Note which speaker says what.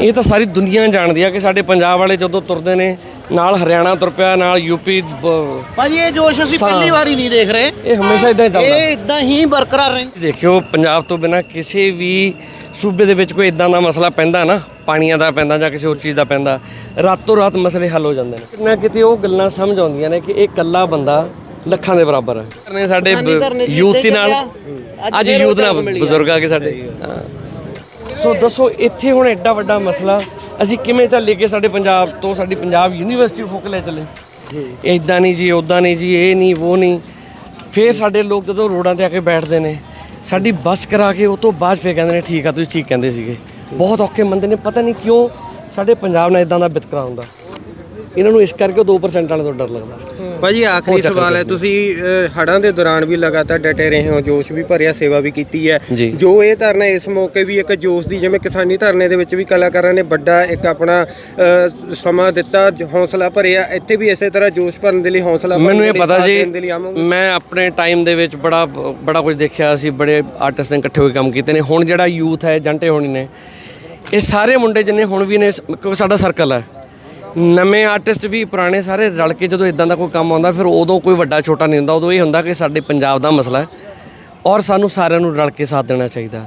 Speaker 1: ਇਹ ਤਾਂ ਸਾਰੀ ਦੁਨੀਆ ਜਾਣਦੀ ਆ ਕਿ ਸਾਡੇ ਪੰਜਾਬ ਵਾਲੇ ਜਦੋਂ ਤੁਰਦੇ ਨੇ ਨਾਲ ਹਰਿਆਣਾ ਤੁਰ ਪਿਆ ਨਾਲ ਯੂਪੀ
Speaker 2: ਭਾਜੀ ਇਹ ਜੋਸ਼ ਅਸੀਂ ਪਹਿਲੀ ਵਾਰੀ ਨਹੀਂ ਦੇਖ ਰਹੇ।
Speaker 1: ਇਹ ਹਮੇਸ਼ਾ ਇਦਾਂ ਹੀ ਚੱਲਦਾ।
Speaker 2: ਇਹ ਇਦਾਂ ਹੀ ਬਰਕਰਾਰ ਰਹੇ।
Speaker 1: ਦੇਖਿਓ ਪੰਜਾਬ ਤੋਂ ਬਿਨਾ ਕਿਸੇ ਵੀ ਸੂਬੇ ਦੇ ਵਿੱਚ ਕੋਈ ਇਦਾਂ ਦਾ ਮਸਲਾ ਪੈਂਦਾ ਨਾ ਪਾਣੀਆਂ ਦਾ ਪੈਂਦਾ ਜਾਂ ਕਿਸੇ ਹੋਰ ਚੀਜ਼ ਦਾ ਪੈਂਦਾ ਰਾਤੋਂ ਰਾਤ ਮਸਲੇ ਹੱਲ ਹੋ ਜਾਂਦੇ ਨੇ। ਕਿੰਨਾ ਕਿਤੇ ਉਹ ਗੱਲਾਂ ਸਮਝ ਆਉਂਦੀਆਂ ਨੇ ਕਿ ਇਹ ਇਕੱਲਾ ਬੰਦਾ ਲੱਖਾਂ ਦੇ ਬਰਾਬਰ ਹੈ। ਸਾਡੇ ਯੂਥ ਨਾਲ
Speaker 2: ਅੱਜ
Speaker 1: ਯੂਥ ਨਾਲ। ਬਜ਼ੁਰਗ ਆ ਕੇ ਸਾਡੇ। ਹਾਂ। ਸੋ ਦੱਸੋ ਇੱਥੇ ਹੁਣ ਐਡਾ ਵੱਡਾ ਮਸਲਾ ਅਸੀਂ ਕਿਵੇਂ ਚੱਲੇ ਕੇ ਸਾਡੇ ਪੰਜਾਬ ਤੋਂ ਸਾਡੀ ਪੰਜਾਬ ਯੂਨੀਵਰਸਿਟੀ ਫੋਕ ਲੈ ਚੱਲੇ? ਇਦਾਂ ਨਹੀਂ ਜੀ ਉਦਾਂ ਨਹੀਂ ਜੀ ਇਹ ਨਹੀਂ ਉਹ ਨਹੀਂ। ਫਿਰ ਸਾਡੇ ਲੋਕ ਜਦੋਂ ਰੋਡਾਂ ਤੇ ਆ ਕੇ ਬੈਠਦੇ ਨੇ ਸਾਡੀ ਬੱਸ ਕਰਾ ਕੇ ਉਹ ਤੋਂ ਬਾਅਦ ਫਿਰ ਕਹਿੰਦੇ ਨੇ ਠੀਕ ਆ ਤੁਸੀਂ ਠੀਕ ਕਹਿੰਦੇ ਸੀਗੇ। ਬਹੁਤ ਔਖੇ ਮੰਦੇ ਨੇ ਪਤਾ ਨਹੀਂ ਕਿਉਂ ਸਾਡੇ ਪੰਜਾਬ ਨਾਲ ਇਦਾਂ ਦਾ ਵਿਤਕਰਾ ਹੁੰਦਾ। ਇਹਨਾਂ ਨੂੰ ਇਸ ਕਰਕੇ ਉਹ 2% ਵਾਲੇ ਤੋਂ ਡਰ ਲੱਗਦਾ।
Speaker 3: ਭਾਜੀ ਆਖਰੀ ਸਵਾਲ ਹੈ ਤੁਸੀਂ ਅ, ਹੜ੍ਹਾਂ ਦੇ ਦੌਰਾਨ ਵੀ ਲਗਾਤਾਰ ਡਟੇ ਰਹੇ ਹੋ ਜੋਸ਼ ਵੀ ਭਰਿਆ ਸੇਵਾ ਵੀ ਕੀਤੀ ਹੈ।
Speaker 1: ਜੀ।
Speaker 3: ਇਹ ਧਰਨਾ ਇਸ ਮੌਕੇ ਵੀ ਇੱਕ ਜੋਸ਼ ਦੀ ਜਿਵੇਂ ਕਿਸਾਨੀ ਧਰਨੇ ਦੇ ਵਿੱਚ ਵੀ ਕਲਾਕਾਰਾਂ ਨੇ ਵੱਡਾ ਇੱਕ ਆਪਣਾ ਸਮਾਂ ਦਿੱਤਾ ਹੌਸਲਾ ਭਰਿਆ ਇੱਥੇ ਵੀ ਇਸੇ ਤਰ੍ਹਾਂ ਜੋਸ਼ ਭਰਨ ਦੇ ਲਈ ਹੌਸਲਾ
Speaker 1: ਮੈਨੂੰ ਇਹ ਪਤਾ ਜੀ ਮੈਂ ਆਪਣੇ ਟਾਈਮ ਦੇ ਵਿੱਚ ਬੜਾ ਬੜਾ ਕੁਝ ਦੇਖਿਆ ਸੀ ਬੜੇ ਆਰਟਿਸਟ ਨੇ ਇਕੱਠੇ ਹੋ ਕੇ ਕੰਮ ਕੀਤੇ ਨੇ। ਹੁਣ ਜਿਹੜਾ ਯੂਥ ਹੈ ਜੰਟੇ ਹੋਣੀ ਨੇ ਇਹ ਸਾਰੇ ਮੁੰਡੇ ਜਿੰਨੇ ਹੁਣ ਵੀ ਨੇ ਕਿਉਂਕਿ ਸਾਡਾ ਸਰਕਲ ਹੈ। ਨਵੇਂ ਆਰਟਿਸਟ ਵੀ ਪੁਰਾਣੇ ਸਾਰੇ ਰਲ ਕੇ ਜਦੋਂ ਇਦਾਂ ਦਾ ਕੋਈ ਕੰਮ ਆਉਂਦਾ, ਫਿਰ ਉਦੋਂ ਕੋਈ ਵੱਡਾ ਛੋਟਾ ਨਹੀਂ ਹੁੰਦਾ, ਉਦੋਂ ਇਹ ਹੁੰਦਾ ਕਿ ਸਾਡੇ ਪੰਜਾਬ ਦਾ ਮਸਲਾ ਹੈ ਔਰ ਸਾਨੂੰ ਸਾਰਿਆਂ ਨੂੰ ਰਲ ਕੇ ਸਾਥ ਦੇਣਾ ਚਾਹੀਦਾ।